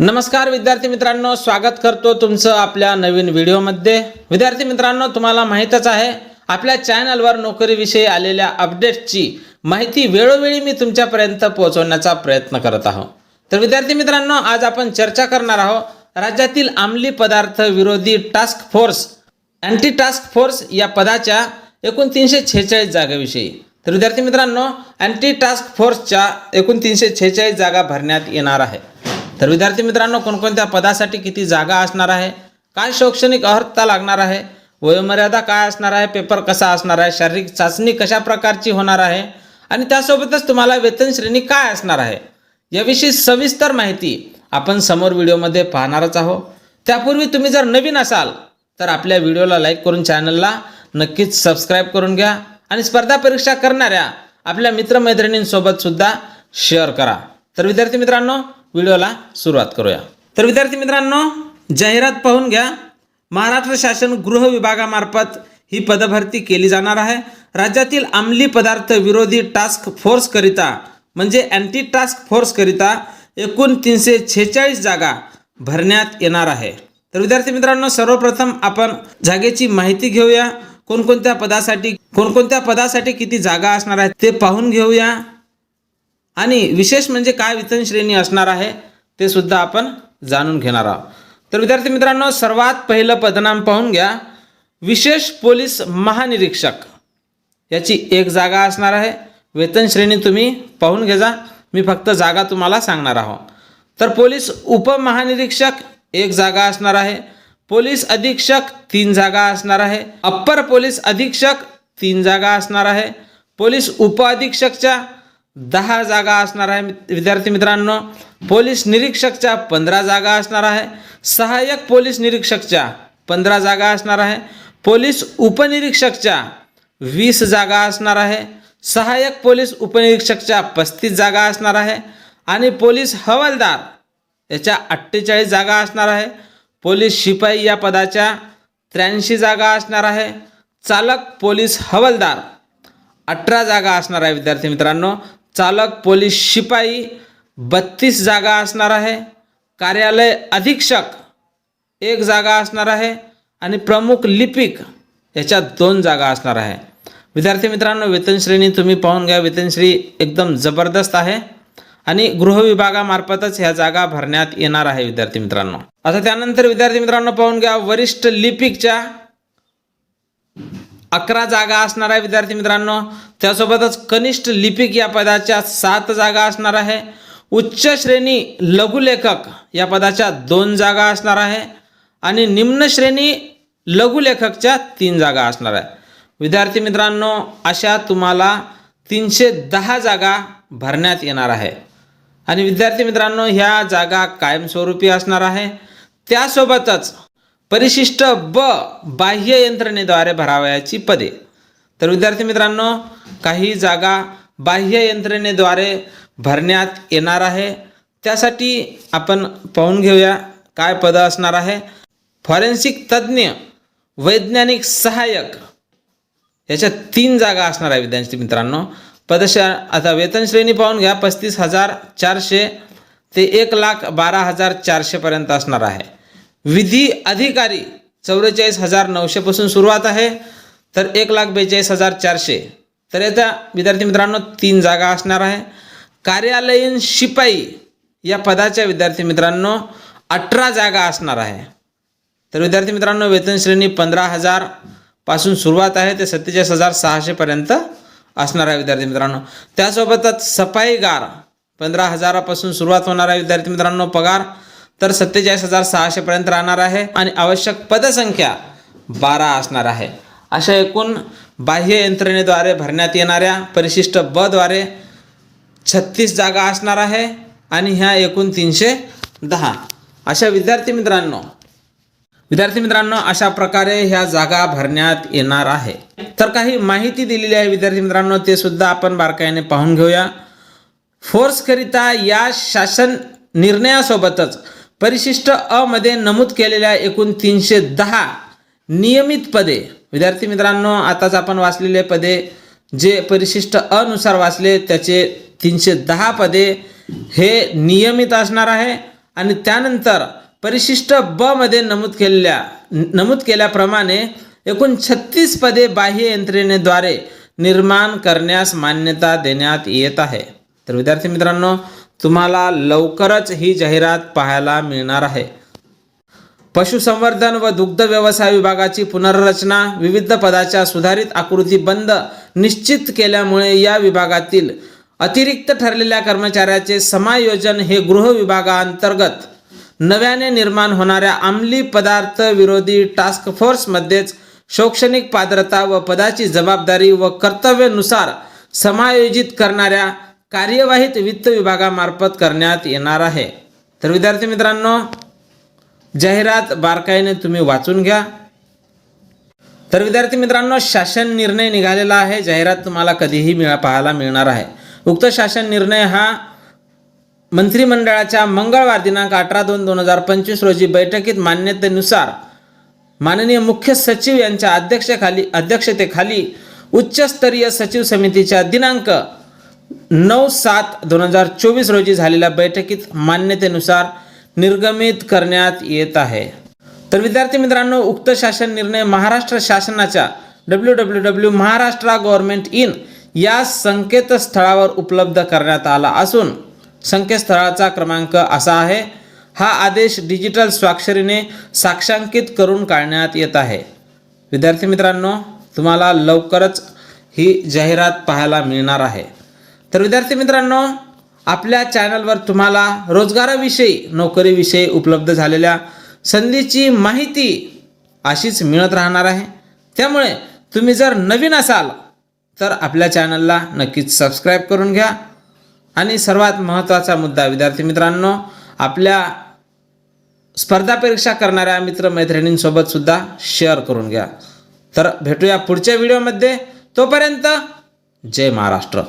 नमस्कार विद्यार्थी मित्रांनो स्वागत करतो तुमचं आपल्या नवीन व्हिडिओमध्ये. विद्यार्थी मित्रांनो तुम्हाला माहीतच आहे आपल्या चॅनलवर नोकरीविषयी आलेल्या अपडेट्सची माहिती वेळोवेळी मी तुमच्यापर्यंत पोहोचवण्याचा प्रयत्न करत आहो. तर विद्यार्थी मित्रांनो आज आपण चर्चा करणार आहोत राज्यातील अंमली पदार्थ विरोधी task force anti task force या पदाच्या एकूण तीनशे छेचाळीस जागेविषयी. तर विद्यार्थी मित्रांनो अँटी टास्क फोर्सच्या एकूण तीनशे छेचाळीस जागा भरण्यात येणार आहे. तर विद्यार्थी मित्रांनो कोणकोणत्या पदासाठी किती जागा असणार आहे? काय शैक्षणिक अर्हता लागणार आहे? वयोमर्यादा काय असणार आहे? पेपर कसा असणार आहे? शारीरिक चाचणी कशा प्रकारची होणार आहे? आणि त्यासोबतच तुम्हाला वेतन श्रेणी काय असणार आहे? याविषयी सविस्तर माहिती आपण समोर व्हिडिओमध्ये पाहणारच आहोत. त्यापूर्वी तुम्ही जर नवीन असाल तर आपल्या व्हिडिओला लाईक करून चॅनलला नक्कीच सबस्क्राईब करून घ्या आणि स्पर्धा परीक्षा करणाऱ्या आपल्या मित्रमैत्रिणींसोबत सुद्धा शेअर करा. तर विद्यार्थी मित्रांनो व्हिडिओला सुरुवात करूया. तर विद्यार्थी मित्रांनो जाहिरात पाहून घ्या. महाराष्ट्र शासन गृह विभागामार्फत ही पदभरती केली जाणार आहे. राज्यातील अंमली पदार्थ विरोधी टास्क फोर्सकरिता म्हणजे अँटी टास्क फोर्सकरिता एकूण तीनशे छेचाळीस जागा भरण्यात येणार आहे. तर विद्यार्थी मित्रांनो सर्वप्रथम आपण जागेची माहिती घेऊया. कोणकोणत्या पदासाठी कोणकोणत्या पदासाठी किती जागा असणार आहेत ते पाहून घेऊया. आणि विशेष म्हणजे काय वेतन श्रेणी असणार आहे ते सुद्धा आपण जाणून घेणार आहोत. तर विद्यार्थी मित्रांनो सर्वात पहिलं पदनाम पाहून घ्या. विशेष पोलीस महानिरीक्षक याची एक जागा असणार आहे. वेतन श्रेणी तुम्ही पाहून घेजा मी फक्त जागा तुम्हाला सांगणार आहोत. तर पोलीस उपमहानिरीक्षक एक जागा असणार आहे. पोलीस अधीक्षक तीन जागा असणार आहे. अप्पर पोलीस अधीक्षक तीन जागा असणार आहे. पोलीस उपअधीक्षकच्या दहा जागा असणार आहे विद्यार्थी मित्रांनो. पोलीस निरीक्षकच्या पंधरा जागा असणार आहे. सहाय्यक पोलीस निरीक्षकच्या पंधरा जागा असणार आहे. पोलीस उपनिरीक्षकच्या वीस जागा असणार आहे. सहाय्यक पोलीस उपनिरीक्षकच्या पस्तीस जागा असणार आहे. आणि पोलीस हवालदार याच्या अठ्ठेचाळीस जागा असणार आहे. पोलीस शिपाई या पदाच्या त्र्याऐंशी जागा असणार आहे. चालक पोलीस हवालदार अठरा जागा असणार आहे विद्यार्थी मित्रांनो. चालक पोलीस शिपाई बत्तीस जागा असणार आहे. कार्यालय अधीक्षक एक जागा असणार आहे आणि प्रमुख लिपिक याच्यात दोन जागा असणार आहे. विद्यार्थी मित्रांनो वेतनश्रेणी तुम्ही पाहून घ्या. वेतनश्री एकदम जबरदस्त आहे आणि गृह विभागामार्फतच ह्या जागा भरण्यात येणार आहे विद्यार्थी मित्रांनो. आता त्यानंतर विद्यार्थी मित्रांनो पाहून घ्या वरिष्ठ लिपिकच्या अकरा जागा असणार आहे विद्यार्थी मित्रांनो. त्यासोबतच कनिष्ठ लिपिक या पदाच्या सात जागा असणार आहे. उच्च श्रेणी लघुलेखक या पदाच्या दोन जागा असणार आहे. आणि निम्न श्रेणी लघुलेखकच्या तीन जागा असणार आहे. विद्यार्थी मित्रांनो अशा तुम्हाला तीनशे दहा जागा भरण्यात येणार आहे. आणि विद्यार्थी मित्रांनो ह्या जागा कायमस्वरूपी असणार आहे. त्यासोबतच परिशिष्ट ब बाह्य यंत्रणेद्वारे भरावयाची पदे. तर विद्यार्थी मित्रांनो काही जागा बाह्य यंत्रणेद्वारे भरण्यात येणार आहे. त्यासाठी आपण पाहून घेऊया काय पदं असणार आहे. फॉरेन्सिक तज्ज्ञ वैज्ञानिक सहाय्यक याच्या तीन जागा असणार आहे विद्यार्थी मित्रांनो. पदशा आता वेतन श्रेणी पाहून घ्या पस्तीस हजार चारशे ते एक लाख बारा हजार चारशेपर्यंत असणार आहे. विधी अधिकारी चौवेचाळीस हजार नऊशेपासून सुरुवात आहे. तर एक लाख बेचाळीस हजार चारशे. तर याच्या विद्यार्थी मित्रांनो तीन जागा असणार आहे. कार्यालयीन शिपाई या पदाच्या विद्यार्थी मित्रांनो अठरा जागा असणार आहे. तर विद्यार्थी मित्रांनो वेतन श्रेणी पंधरा हजारपासून सुरुवात आहे. ते सत्तेचाळीस हजार सहाशेपर्यंत असणार आहे विद्यार्थी मित्रांनो. त्यासोबतच सफाईगार पंधरा हजारापासून सुरुवात होणार आहे विद्यार्थी मित्रांनो पगार. तर सत्तेचाळीस हजार सहाशेपर्यंत राहणार आहे आणि आवश्यक पदसंख्या बारा असणार आहे. अशा एकूण बाह्य यंत्रणेद्वारे भरण्यात येणाऱ्या परिशिष्ट ब द्वारे छत्तीस जागा असणार आहे आणि ह्या एकूण तीनशे दहा. अशा विद्यार्थी मित्रांनो विद्यार्थी मित्रांनो अशा प्रकारे ह्या जागा भरण्यात येणार आहे. तर काही माहिती दिलेली आहे विद्यार्थी मित्रांनो ते सुद्धा आपण बारकाईने पाहून घेऊया. फोर्सकरिता या शासन निर्णयासोबतच परिशिष्ट अ मध्ये नमूद केलेल्या एकूण तीनशे दहा नियमित पदे. विद्यार्थी मित्रांनो आताच आपण वाचलेले पदे जे परिशिष्ट अनुसार वाचले त्याचे तीनशे दहा पदे हे नियमित असणार आहे. आणि त्यानंतर परिशिष्ट ब मध्ये नमूद केलेल्या नमूद केल्याप्रमाणे एकूण छत्तीस पदे बाह्य यंत्रणेद्वारे निर्माण करण्यास मान्यता देण्यात येत आहे. तर विद्यार्थी मित्रांनो तुम्हाला लवकरच ही जाहिरात पाहायला मिळणार आहे. पशुसंवर्धन व दुग्ध व्यवसाय विभागाची पुनर्रचना विविध पदाच्या सुधारित आकृती बंद निश्चित केल्यामुळे या विभागातील अतिरिक्त ठरलेल्या कर्मचाऱ्याचे समायोजन हे गृह विभागाअंतर्गत नव्याने निर्माण होणाऱ्या अंमली पदार्थ विरोधी टास्क फोर्समध्येच शैक्षणिक पात्रता व पदाची जबाबदारी व कर्तव्यनुसार समायोजित करणाऱ्या कार्यवाहीत वित्त विभागामार्फत करण्यात येणार आहे. तर विद्यार्थी मित्रांनो जाहिरात बारकाईने तुम्ही वाचून घ्या. तर विद्यार्थी मित्रांनो शासन निर्णय निघालेला आहे. जाहिरात तुम्हाला कधीही मिळा पाहायला मिळणार आहे. उक्त शासन निर्णय हा मंत्रिमंडळाच्या मंगळवार दिनांक अठरा दोन दोन हजार पंचवीस रोजी बैठकीत मान्यतेनुसार माननीय मुख्य सचिव यांच्या अध्यक्षेखाली अध्यक्षतेखाली उच्चस्तरीय सचिव समितीच्या दिनांक नऊ सात दोन हजार चोवीस रोजी झालेल्या बैठकीत मान्यतेनुसार निर्गमित करण्यात येत आहे. तर विद्यार्थी मित्रांनो उक्त शासन निर्णय महाराष्ट्र शासनाच्या W W W Maharashtra government in या संकेतस्थळावर उपलब्ध करण्यात आला असून संकेतस्थळाचा क्रमांक असा आहे. हा आदेश डिजिटल स्वाक्षरीने साक्षांकित करून काढण्यात येत आहे. विद्यार्थी मित्रांनो तुम्हाला लवकरच ही जाहिरात पाहायला मिळणार आहे. तर विद्यार्थी मित्रांनो आपल्या चॅनलवर तुम्हाला रोजगाराविषयी नोकरीविषयी उपलब्ध झालेल्या संधीची माहिती अशीच मिळत राहणार आहे. त्यामुळे तुम्ही जर नवीन असाल तर आपल्या चॅनलला नक्कीच सबस्क्राईब करून घ्या. आणि सर्वात महत्त्वाचा मुद्दा विद्यार्थी मित्रांनो आपल्या स्पर्धा परीक्षा करणाऱ्या मित्रमैत्रिणींसोबतसुद्धा शेअर करून घ्या. तर भेटूया पुढच्या व्हिडिओमध्ये. तोपर्यंत जय महाराष्ट्र.